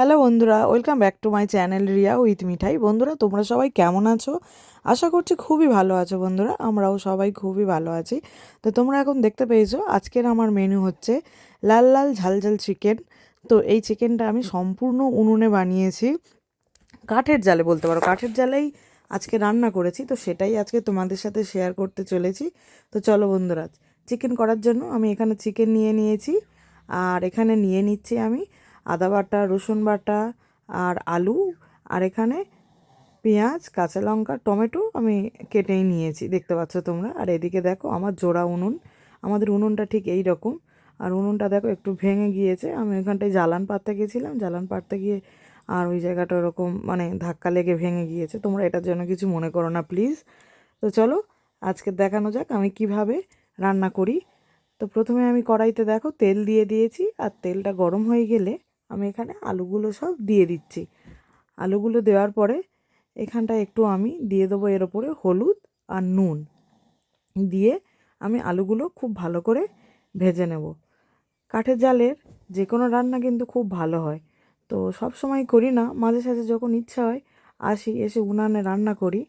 Hello বন্ধুরা, welcome back to my channel Riya with Mithai. বন্ধুরা, তোমরা সবাই কেমন আছো? আশা করছি খুবই ভালো আছো বন্ধুরা, আমরাও সবাই খুবই ভালো আছি। তো তোমরা এখন দেখতে পেয়েছ, আজকের আমার মেনু হচ্ছে লাল লাল ঝাল ঝাল চিকেন তো এই চিকেনটা আমি সম্পূর্ণ উনুনে বানিয়েছি। কাঠের জালে বলতে পারো, কাঠের জালেই আজকে রান্না করেছি, তো সেটাই আজকে তোমাদের সাথে শেয়ার করতে চলেছি। তো চলো বন্ধুরা চিকেন করার জন্য আমি এখানে চিকেন নিয়ে নিয়েছি, আর এখানে নিয়ে নিচ্ছি আমি আদা বাটা, রসুন বাটা আর আলু। আর এখানে পেঁয়াজ, কাঁচা লঙ্কা, টমেটো আমি কেটেই নিয়েছি, দেখতে পাচ্ছ তোমরা। আর এদিকে দেখো আমার জোড়া উনুন। আমাদের উনুনটা ঠিক এই রকম। আর উনুনটা দেখো একটু ভেঙে গিয়েছে। আমি ওখানটায় জ্বালান পাততে গেছিলাম। জ্বালান পাততে গিয়ে আর ওই জায়গাটা ওরকম মানে ধাক্কা লেগে ভেঙে গিয়েছে। তোমরা এটার জন্য কিছু মনে করো না, প্লিজ। তো চলো, আজকে দেখানো যাক আমি কীভাবে রান্না করি। তো প্রথমে আমি কড়াইতে দেখো তেল দিয়ে দিয়েছি। আর তেলটা গরম হয়ে গেলে আমি এখানে আলুগুলো সব দিয়ে দিচ্ছি। আলুগুলো দেওয়ার পরে এখানটা একটু আমি দিয়ে দেবো এর ওপরে হলুদ আর নুন। দিয়ে আমি আলুগুলো খুব ভালো করে ভেজে নেব। কাঠের জালের যে কোনো রান্না কিন্তু খুব ভালো হয়। তো সব সময় করি না, মাঝে সাঝে যখন ইচ্ছা হয় আসি, এসে উনানে রান্না করি।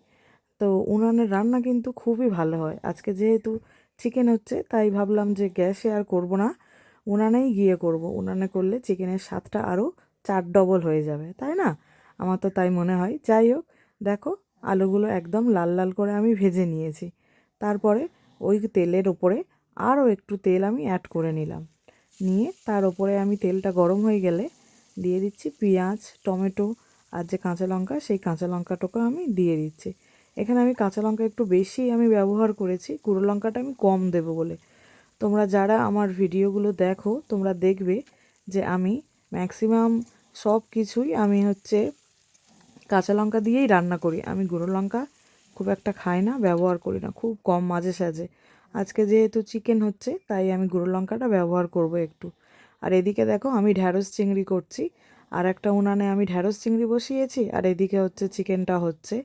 তো উনানের রান্না কিন্তু খুবই ভালো হয়। আজকে যেহেতু চিকেন হচ্ছে, তাই ভাবলাম যে গ্যাসে আর করব না। উনানেই গিয়ে করব। উনানে করলে চিকেনের স্বাদটা আরও চার ডবল হয়ে যাবে, তাই না? আমার তো তাই মনে হয়। যাই হোক, দেখো আলুগুলো একদম লাল লাল করে আমি ভেজে নিয়েছি। তারপরে ওই তেলের ওপরে আরও একটু তেল আমি অ্যাড করে নিলাম। নিয়ে তার ওপরে আমি তেলটা গরম হয়ে গেলে দিয়ে দিচ্ছি পেঁয়াজ, টমেটো আর যে কাঁচা লঙ্কা, সেই কাঁচা লঙ্কাটাকে আমি দিয়ে দিচ্ছি। এখানে আমি কাঁচা লঙ্কা একটু বেশি আমি ব্যবহার করেছি। গুঁড়ো লঙ্কাটা আমি কম দেবো বলে। তোমরা যারা আমার ভিডিওগুলো দেখো, তোমরা দেখবে যে আমি ম্যাক্সিমাম সব কিছুই আমি হচ্ছে কাঁচা লঙ্কা দিয়েই রান্না করি। আমি গুঁড়ো লঙ্কা খুব একটা খাই না, ব্যবহার করি না, খুব কম মাঝে সাঝে। আজকে যেহেতু চিকেন হচ্ছে, তাই আমি গুঁড়ো লঙ্কাটা ব্যবহার করব একটু। আর এদিকে দেখো, আমি ঢ্যাঁড়স চিংড়ি করছি। আর একটা উনানে আমি ঢ্যাঁড়স চিংড়ি বসিয়েছি, আর এদিকে হচ্ছে চিকেনটা হচ্ছে।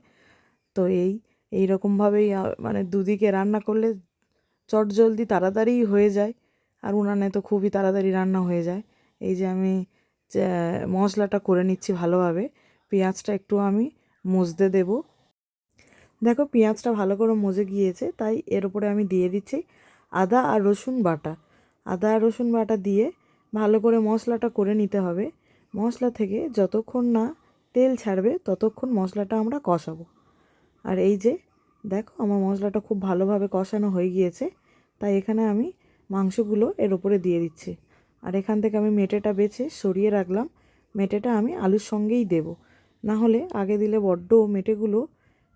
তো এই এই রকমভাবেই মানে দুদিকে রান্না করলে চট জলদি তাড়াতাড়ি হয়ে যায়। আর উনানে তো খুবই তাড়াতাড়ি রান্না হয়ে যায়। এই যে আমি মশলাটা করে নিচ্ছি ভালোভাবে। পেঁয়াজটা একটু আমি মজতে দেব। দেখো পেঁয়াজটা ভালো করে মজে গিয়েছে, তাই এর উপরে আমি দিয়ে দিচ্ছি আদা আর রসুন বাটা। আদা আর রসুন বাটা দিয়ে ভালো করে মশলাটা করে নিতে হবে। মশলা থেকে যতক্ষণ না তেল ছাড়বে, ততক্ষণ মশলাটা আমরা কষাবো। আর এই যে দেখো আমার মশলাটা খুব ভালোভাবে কষানো হয়ে গিয়েছে, তাই এখানে আমি মাংসগুলো এর উপরে দিয়ে দিচ্ছি। আর এখান থেকে আমি মেটেটা বেছে সরিয়ে রাখলাম, মেটেটা আমি আলুর সঙ্গেই দেব। না হলে আগে দিলে বড্ড মেটেগুলো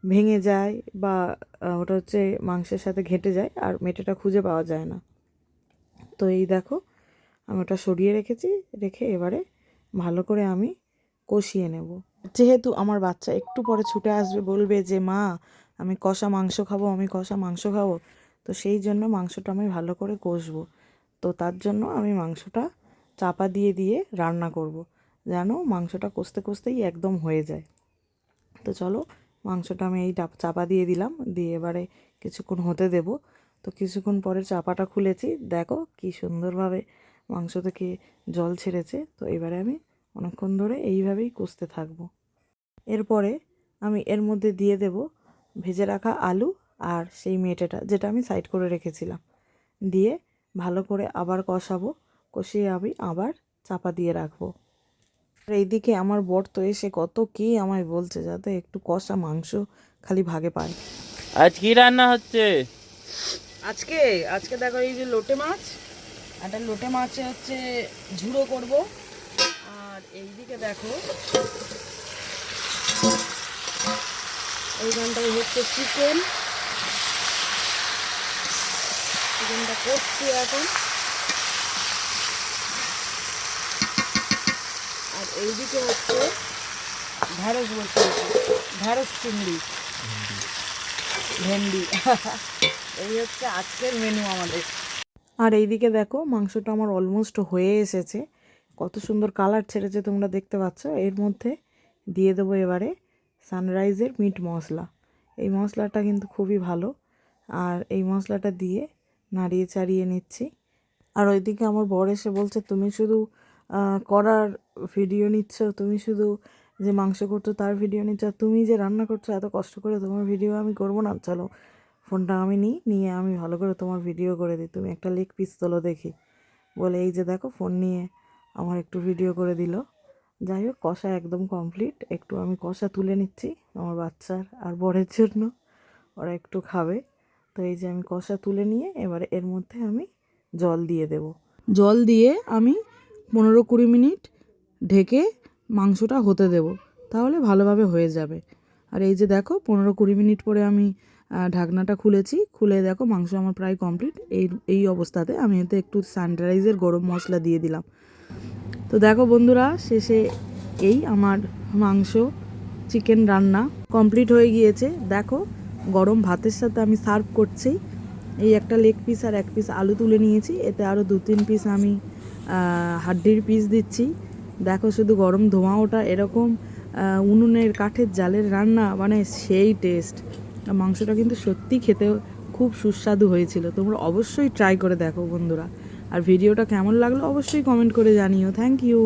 ভেঙে যায় বা ওটা হচ্ছে মাংসের সাথে ঘেটে যায় আর মেটেটা খুঁজে পাওয়া যায় না। তো এই দেখো, আমি ওটা সরিয়ে রেখেছি, রেখে এবারে ভালো করে আমি কষিয়ে নেব। যেহেতু আমার বাচ্চা একটু পরে ছুটে আসবে বলবে যে, মা আমি কষা মাংস খাব, আমি কষা মাংস খাব। তো সেই জন্য মাংসটা আমি ভালো করে কষবো। তো তার জন্য আমি মাংসটা চাপা দিয়ে দিয়ে রান্না করব। যেন মাংসটা কষতে কষতেই একদম হয়ে যায়। তো চলো, মাংসটা আমি এই চাপা দিয়ে দিলাম, দিয়ে এবারে কিছুক্ষণ হতে দেব। তো কিছুক্ষণ পরে চাপাটা খুলেছি, দেখো কি সুন্দরভাবে মাংস থেকে জল ছেড়েছে। তো এবারে আমি অনেকক্ষণ ধরে এইভাবেই কষতে থাকব। এরপরে আমি এর মধ্যে দিয়ে দেব ভেজে রাখা আলু আর সেই মেটেটা যেটা আমি সাইড করে রেখেছিলাম। দিয়ে ভালো করে আবার কষাবো। কষিয়ে আমি আবার চাপা দিয়ে রাখব। আর এইদিকে আমার বর তো এসে কত কি আমায় বলছে যাতে একটু কষা মাংস খালি ভাগে পায়। আজ কি রান্না হচ্ছে? আজকে আজকে দেখো এই যে লোটে মাছ। একটা লোটে মাছে হচ্ছে ঝুড়ো করব। আর এইদিকে দেখো এইখানটায় হচ্ছে চিকেন। চিকেনটা করছি এখন। আর এইদিকে হচ্ছে ঢ্যাঁড়স বলতে ঢ্যাঁড়স চিংড়ি। ভেন্ডি। এই হচ্ছে আজকের মেনু আমাদের। আর এইদিকে দেখো, মাংসটা আমার অলমোস্ট হয়ে এসেছে। কত সুন্দর কালার ছেড়েছে তোমরা দেখতে পাচ্ছ। এর মধ্যে দিয়ে দেবো এবারে সানরাইজের মিট মশলা। এই মশলাটা কিন্তু খুবই ভালো। আর এই মশলাটা দিয়ে নাড়িয়ে চাড়িয়ে নিচ্ছি। আর ওইদিকে আমার বর এসে বলছে, তুমি শুধু করার ভিডিও নিচ্ছ, তুমি শুধু যে মাংস করছ তার ভিডিও নিচ্ছ তুমি যে রান্না করছ, এত কষ্ট করে তোমার ভিডিও আমি করব না। চলো ফোনটা আমি নিই, নিয়ে আমি ভালো করে তোমার ভিডিও করে দিই। তুমি একটা লেগ পিস তোলো দেখি। বলে, এই যে দেখো ফোন নিয়ে আমার একটু ভিডিও করে দিল। যাই হোক, কষা একদম কমপ্লিট একটু আমি কষা তুলে নিচ্ছি আমার বাচ্চার আর বরের জন্য। ওরা একটু খাবে। তো এই যে আমি কষা তুলে নিয়ে এবারে এর মধ্যে আমি জল দিয়ে দেব। জল দিয়ে আমি পনেরো কুড়ি মিনিট ঢেকে মাংসটা হতে দেব। তাহলে ভালোভাবে হয়ে যাবে। আর এই যে দেখো, পনেরো কুড়ি মিনিট পরে আমি ঢাকনাটা খুলেছি। খুলে দেখো, মাংস আমার প্রায় কমপ্লিট এই এই অবস্থাতে আমি এতে একটু সানরাইজের গরম মশলা দিয়ে দিলাম। তো দেখো বন্ধুরা, শেষে এই আমার মাংস চিকেন রান্না কমপ্লিট হয়ে গিয়েছে। দেখো, গরম ভাতের সাথে আমি সার্ভ করছি। এই একটা লেগ পিস আর এক পিস আলু তুলে নিয়েছি। এতে আরও দু তিন পিস আমি হাড্ডির পিস দিচ্ছি। দেখো শুধু গরম ধোঁয়া, ওটা এরকম উনুনের কাঠের জালের রান্না মানে সেই টেস্ট মাংসটা কিন্তু সত্যি খেতে খুব সুস্বাদু হয়েছিল। তোমরা অবশ্যই ট্রাই করে দেখো বন্ধুরা। আর ভিডিওটা কেমন লাগল অবশ্যই কমেন্ট করে জানিও। Thank you